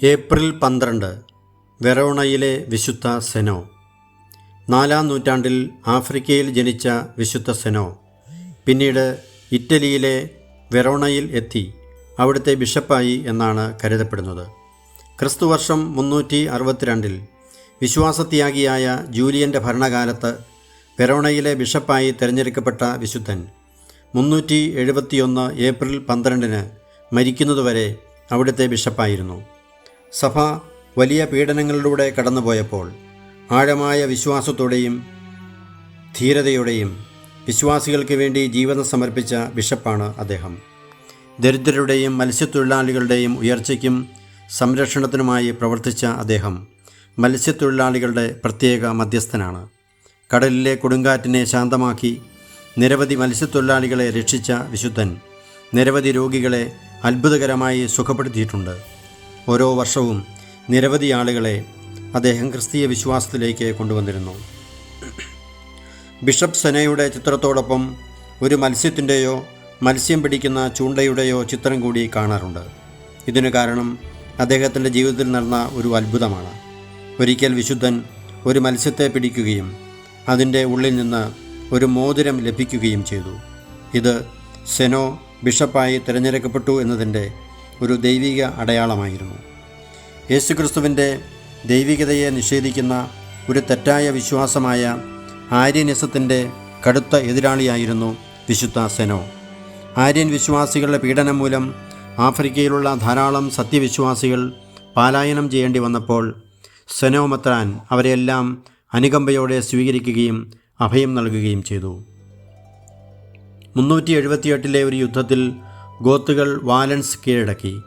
April പന്ത്രണ്ട് വെറോണയിലെ വിശുദ്ധ സെനോ. നാലാം നൂറ്റാണ്ടിൽ ആഫ്രിക്കയിൽ ജനിച്ച വിശുദ്ധ സെനോ പിന്നീട് ഇറ്റലിയിലെ വെറോണയിൽ എത്തി അവിടുത്തെ ബിഷപ്പായി എന്നാണ് കരുതപ്പെടുന്നത്. ക്രിസ്തുവർഷം മുന്നൂറ്റി അറുപത്തിരണ്ടിൽ വിശ്വാസത്യാഗിയായ ജൂലിയന്റെ ഭരണകാലത്ത് വെറോണയിലെ ബിഷപ്പായി തിരഞ്ഞെടുക്കപ്പെട്ട വിശുദ്ധൻ മുന്നൂറ്റി എഴുപത്തിയൊന്ന് ഏപ്രിൽ പന്ത്രണ്ടിന് മരിക്കുന്നതുവരെ അവിടുത്തെ ബിഷപ്പായിരുന്നു. സഭ വലിയ പീഡനങ്ങളിലൂടെ കടന്നുപോയപ്പോൾ ആഴമായ വിശ്വാസത്തോടെയും ധീരതയോടെയും വിശ്വാസികൾക്ക് വേണ്ടി ജീവിതം സമർപ്പിച്ച ബിഷപ്പാണ് അദ്ദേഹം. ദരിദ്രരുടെയും മത്സ്യത്തൊഴിലാളികളുടെയും ഉയർച്ചയ്ക്കും സംരക്ഷണത്തിനുമായി പ്രവർത്തിച്ച അദ്ദേഹം മത്സ്യത്തൊഴിലാളികളുടെ പ്രത്യേക മധ്യസ്ഥനാണ്. കടലിലെ കൊടുങ്കാറ്റിനെ ശാന്തമാക്കി നിരവധി മത്സ്യത്തൊഴിലാളികളെ രക്ഷിച്ച വിശുദ്ധൻ നിരവധി രോഗികളെ അത്ഭുതകരമായി സുഖപ്പെടുത്തിയിട്ടുണ്ട്. ഓരോ വർഷവും നിരവധി ആളുകളെ അദ്ദേഹം ക്രിസ്തീയ വിശ്വാസത്തിലേക്ക് കൊണ്ടുവന്നിരുന്നു. ബിഷപ്പ് സെനയുടെ ചിത്രത്തോടൊപ്പം ഒരു മത്സ്യത്തിന്റെയോ മത്സ്യം പിടിക്കുന്ന ചൂണ്ടയുടെയോ ചിത്രം കൂടി കാണാറുണ്ട്. ഇതിനു കാരണം അദ്ദേഹത്തിന്റെ ജീവിതത്തിൽ നടന്ന ഒരു അത്ഭുതമാണ്. ഒരിക്കൽ വിശുദ്ധൻ ഒരു മത്സ്യത്തെ പിടിക്കുകയും അതിന്റെ ഉള്ളിൽ നിന്ന് ഒരു മോതിരം ലഭിക്കുകയും ചെയ്തു. ഇത് സെനോ ബിഷപ്പായി തിരഞ്ഞെടുക്കപ്പെട്ടു എന്നതിന്റെ ഒരു ദൈവിക അടയാളമായിരുന്നു. യേശുക്രിസ്തുവിന്റെ ദൈവികതയെ നിഷേധിക്കുന്ന ഒരു തെറ്റായ വിശ്വാസമായ ആര്യനിസത്തിന്റെ കടുത്ത എതിരാളിയായിരുന്നു വിശുദ്ധ സെനോ. ആര്യൻ വിശ്വാസികളുടെ പീഡനം മൂലം ആഫ്രിക്കയിലുള്ള ധാരാളം സത്യവിശ്വാസികൾ പാലായനം ചെയ്യേണ്ടി വന്നപ്പോൾ സെനോ മത്രാൻ അവരെല്ലാം അനുകമ്പയോടെ സ്വീകരിക്കുകയും അഭയം നൽകുകയും ചെയ്തു. മുന്നൂറ്റി എഴുപത്തിയെട്ടിലെ ഒരു യുദ്ധത്തിൽ ഗോത്തുകൾ വാലൻസ് കീഴടക്കി.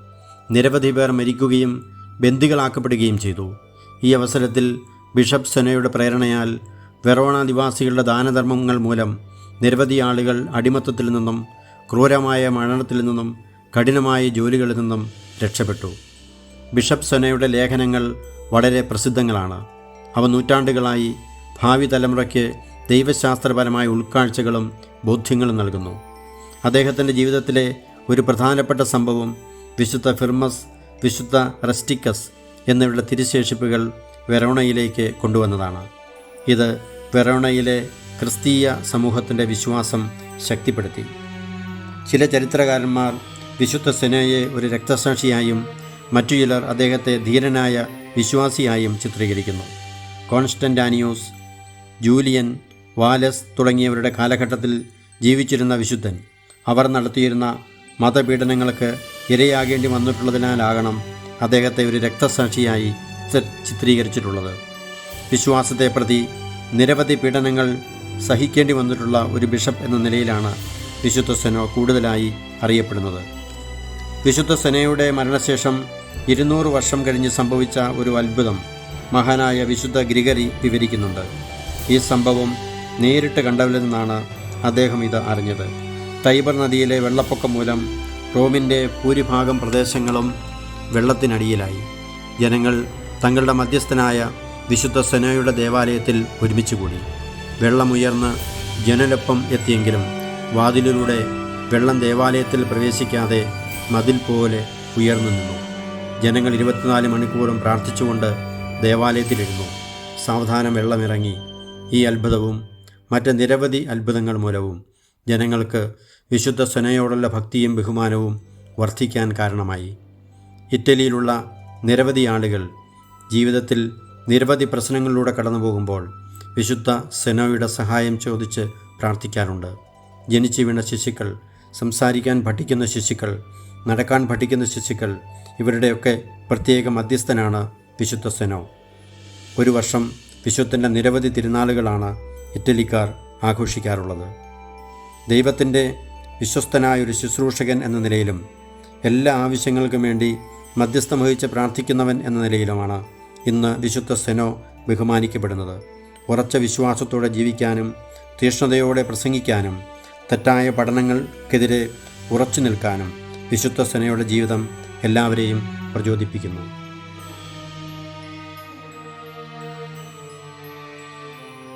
നിരവധി പേർ മരിക്കുകയും ബന്ദികളാക്കപ്പെടുകയും ചെയ്തു. ഈ അവസരത്തിൽ ബിഷപ്പ് സെനയുടെ പ്രേരണയാൽ വെറോണ നിവാസികളുടെ ദാനധർമ്മങ്ങൾ മൂലം നിരവധി ആളുകൾ അടിമത്തത്തിൽ നിന്നും ക്രൂരമായ മരണത്തിൽ നിന്നും കഠിനമായ ജോലികളിൽ നിന്നും രക്ഷപ്പെട്ടു. ബിഷപ്പ് സെനയുടെ ലേഖനങ്ങൾ വളരെ പ്രസിദ്ധങ്ങളാണ്. അവ നൂറ്റാണ്ടുകളായി ഭാവി തലമുറയ്ക്ക് ദൈവശാസ്ത്രപരമായ ഉൾക്കാഴ്ചകളും ബോധ്യങ്ങളും നൽകുന്നു. അദ്ദേഹത്തിന്റെ ജീവിതത്തിലെ ഒരു പ്രധാനപ്പെട്ട സംഭവം വിശുദ്ധ ഫിർമസ് വിശുദ്ധ റസ്റ്റിക്കസ് എന്നിവരുടെ തിരുശേഷിപ്പുകൾ വെറോണയിലേക്ക് കൊണ്ടുവന്നതാണ്. ഇത് വെറോണയിലെ ക്രിസ്തീയ സമൂഹത്തിന്റെ വിശ്വാസം ശക്തിപ്പെടുത്തി. ചില ചരിത്രകാരന്മാർ വിശുദ്ധ സെനയെ ഒരു രക്തസാക്ഷിയായും മറ്റു ചിലർ അദ്ദേഹത്തെ ധീരനായ വിശ്വാസിയായും ചിത്രീകരിക്കുന്നു. കോൺസ്റ്റന്റാനിയോസ് ജൂലിയൻ വാലസ് തുടങ്ങിയവരുടെ കാലഘട്ടത്തിൽ ജീവിച്ചിരുന്ന വിശുദ്ധൻ അവർ നടത്തിയിരുന്ന മതപീഡനങ്ങൾക്ക് ഇരയാകേണ്ടി വന്നിട്ടുള്ളതിനാലാകണം അദ്ദേഹത്തെ ഒരു രക്തസാക്ഷിയായി ചിത്രീകരിച്ചിട്ടുള്ളത്. വിശ്വാസത്തെ പ്രതി നിരവധി പീഡനങ്ങൾ സഹിക്കേണ്ടി വന്നിട്ടുള്ള ഒരു ബിഷപ്പ് എന്ന നിലയിലാണ് വിശുദ്ധ സെനോ കൂടുതലായി അറിയപ്പെടുന്നത്. വിശുദ്ധ സെനയുടെ മരണശേഷം ഇരുന്നൂറ് വർഷം കഴിഞ്ഞ് സംഭവിച്ച ഒരു അത്ഭുതം മഹാനായ വിശുദ്ധ ഗ്രിഗറി വിവരിക്കുന്നുണ്ട്. ഈ സംഭവം നേരിട്ട് കണ്ടവരിൽ നിന്നാണ് അദ്ദേഹം ഇത് അറിഞ്ഞത്. തൈബർ നദിയിലെ വെള്ളപ്പൊക്കം മൂലം റോമിന്റെ ഭൂരിഭാഗം പ്രദേശങ്ങളും വെള്ളത്തിനടിയിലായി. ജനങ്ങൾ തങ്ങളുടെ മധ്യസ്ഥനായ വിശുദ്ധ സെനോയുടെ ദേവാലയത്തിൽ ഒരുമിച്ചുകൂടി. വെള്ളമുയർന്ന് ജനലൊപ്പം എത്തിയെങ്കിലും വാതിലിലൂടെ വെള്ളം ദേവാലയത്തിൽ പ്രവേശിക്കാതെ മതിൽ പോലെ ഉയർന്നു നിന്നു. ജനങ്ങൾ ഇരുപത്തിനാല് മണിക്കൂറും പ്രാർത്ഥിച്ചുകൊണ്ട് ദേവാലയത്തിലിരുന്നു. സാവധാനം വെള്ളമിറങ്ങി ഈ അത്ഭുതവും മറ്റ് നിരവധി അത്ഭുതങ്ങൾ മൂലവും ജനങ്ങൾക്ക് വിശുദ്ധ സെനയോടുള്ള ഭക്തിയും ബഹുമാനവും വർദ്ധിക്കാൻ കാരണമായി. ഇറ്റലിയിലുള്ള നിരവധി ആളുകൾ ജീവിതത്തിൽ നിരവധി പ്രശ്നങ്ങളിലൂടെ കടന്നു പോകുമ്പോൾ വിശുദ്ധ സെനോയുടെ സഹായം ചോദിച്ച് പ്രാർത്ഥിക്കാറുണ്ട്. ജനിച്ചു വീണ ശിശുക്കൾ സംസാരിക്കാൻ പഠിക്കുന്ന ശിശുക്കൾ നടക്കാൻ പഠിക്കുന്ന ശിശുക്കൾ ഇവരുടെയൊക്കെ പ്രത്യേക മധ്യസ്ഥനാണ് വിശുദ്ധ സെനോ ഒരു വർഷം വിശുദ്ധന്റെ നിരവധി തിരുനാളുകളാണ് ഇറ്റലിക്കാർ ആഘോഷിക്കാറുള്ളത്. ദൈവത്തിന്റെ വിശ്വസ്തനായ ഒരു ശുശ്രൂഷകൻ എന്ന നിലയിലും എല്ലാ ആവശ്യങ്ങൾക്കും വേണ്ടി മധ്യസ്ഥം വഹിച്ച് പ്രാർത്ഥിക്കുന്നവൻ എന്ന നിലയിലുമാണ് ഇന്ന് വിശുദ്ധ സെനോ ബഹുമാനിക്കപ്പെടുന്നത്. ഉറച്ച വിശ്വാസത്തോടെ ജീവിക്കാനും തീഷ്ണതയോടെ പ്രസംഗിക്കാനും തെറ്റായ പഠനങ്ങൾക്കെതിരെ ഉറച്ചു നിൽക്കാനും വിശുദ്ധ സെനയുടെ ജീവിതം എല്ലാവരെയും പ്രചോദിപ്പിക്കുന്നു.